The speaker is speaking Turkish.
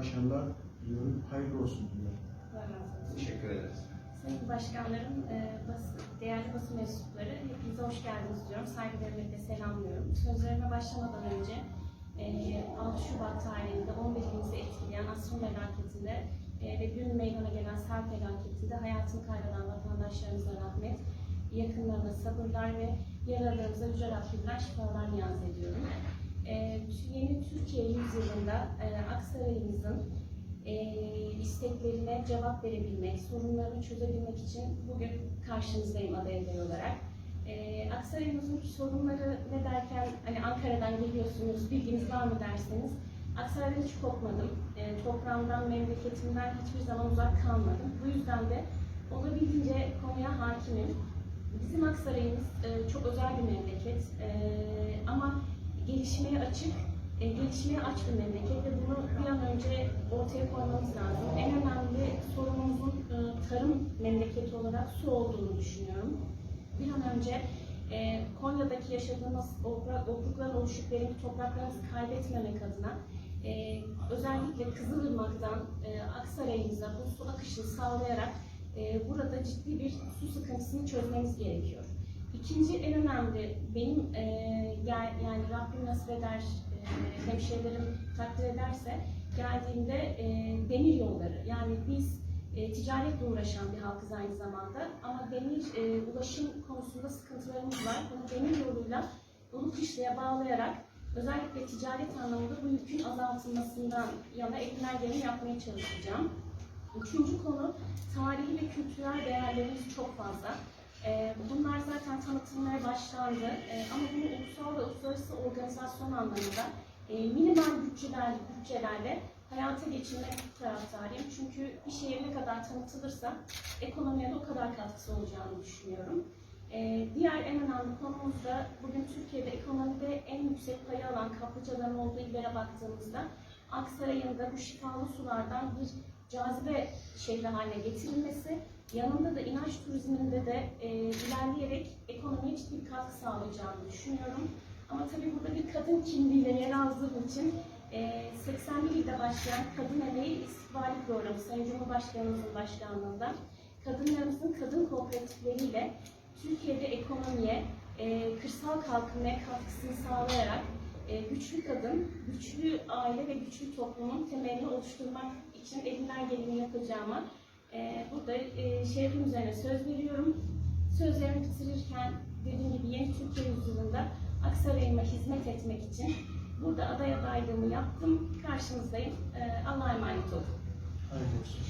başarılar diliyorum. Hayırlı olsun diliyorum. Teşekkür ederiz. Sayın Başkanlarım, e, bas- değerli basın mensupları, hepinize hoş geldiniz diyorum. Saygılarımla selamlıyorum. Sözlerime başlamadan önce e, 6 Şubat tarihinde 11 ilimizi etkileyen asrın felaketinde e, ve dün meydana gelen sel felaketinde hayatını kaybeden vatandaşlarımıza rahmet, yakınlarına sabırlar ve yaralarımıza Yüce Rabbimden şifalar niyaz ediyorum. E, yeni Türkiye yüzyılında e, Aksaray'ımızın e, isteklerine cevap verebilmek, sorunlarını çözebilmek için bugün karşınızdayım aday aday olarak. E, Aksaray'ımızın sorunları ne derken, hani Ankara'dan geliyorsunuz, bilginiz var mı derseniz, Aksaray'dan hiç kopmadım. E, toprağımdan, memleketimden hiçbir zaman uzak kalmadım. Bu yüzden de olabildiğince konuya hakimim. Bizim Aksaray'ımız e, çok özel bir memleket ama gelişmeye açık, e, gelişmeye aç bir memleket ve bunu bir an önce ortaya koymamız lazım. En önemli sorunumuzun e, tarım memleketi olarak su olduğunu düşünüyorum. Bir an önce e, Konya'daki yaşadığımız obrukların oluşup topraklarımızı kaybetmemek adına e, özellikle Kızılırmak'tan e, Aksaray'ımıza bu su akışını sağlayarak e, burada ciddi bir su sıkıntısını çözmemiz gerekiyor. İkinci en önemli benim e, yani Rabbim nasip eder, e, hemşehrilerim takdir ederse geldiğimde e, demir yolları yani biz e, ticaretle uğraşan bir halkız aynı zamanda ama demir e, ulaşım konusunda sıkıntılarımız var. Bunu demir yoluyla Ulu Kışla'ya bağlayarak özellikle ticaret anlamında bu yükün azaltılmasından yana elimden geleni yapmaya çalışacağım. Üçüncü konu tarihi ve kültürel değerlerimiz çok fazla. Ee, Bunlar zaten tanıtılmaya başlandı Ee, ama bunu ulusal ve uluslararası organizasyon anlamında e, minimal bütçeler, bütçelerle hayata geçirmek taraftarıyım. Çünkü bir şehir ne kadar tanıtılırsa ekonomiye de o kadar katkısı olacağını düşünüyorum. Ee, Diğer en önemli konumuz da bugün Türkiye'de ekonomide en yüksek payı alan kaplıcaların olduğu illere baktığımızda Aksaray'ın da bu şifalı sulardan bir cazibe şehri haline getirilmesi, yanında da inanç turizminde de e, ilerleyerek ekonomiye ciddi katkı sağlayacağını düşünüyorum. Ama tabii burada bir kadın kimliğiyle yer aldığım için e, 81 ilde başlayan Kadın Emeği İstikbali Programı Sayın Cumhurbaşkanımızın başkanlığında kadınlarımızın kadın kooperatifleriyle Türkiye'de ekonomiye, e, kırsal kalkınmaya katkısını sağlayarak e, güçlü kadın, güçlü aile ve güçlü toplumun temelini oluşturmak için elimden geleni yapacağıma e, burada e, şerefim üzerine söz veriyorum. Sözlerimi bitirirken dediğim gibi yeni Türkiye yüzyılında Aksaray'ıma hizmet etmek için burada aday adaylığımı yaptım. Karşınızdayım. E, Allah'a emanet olun. Hayırlı olsun.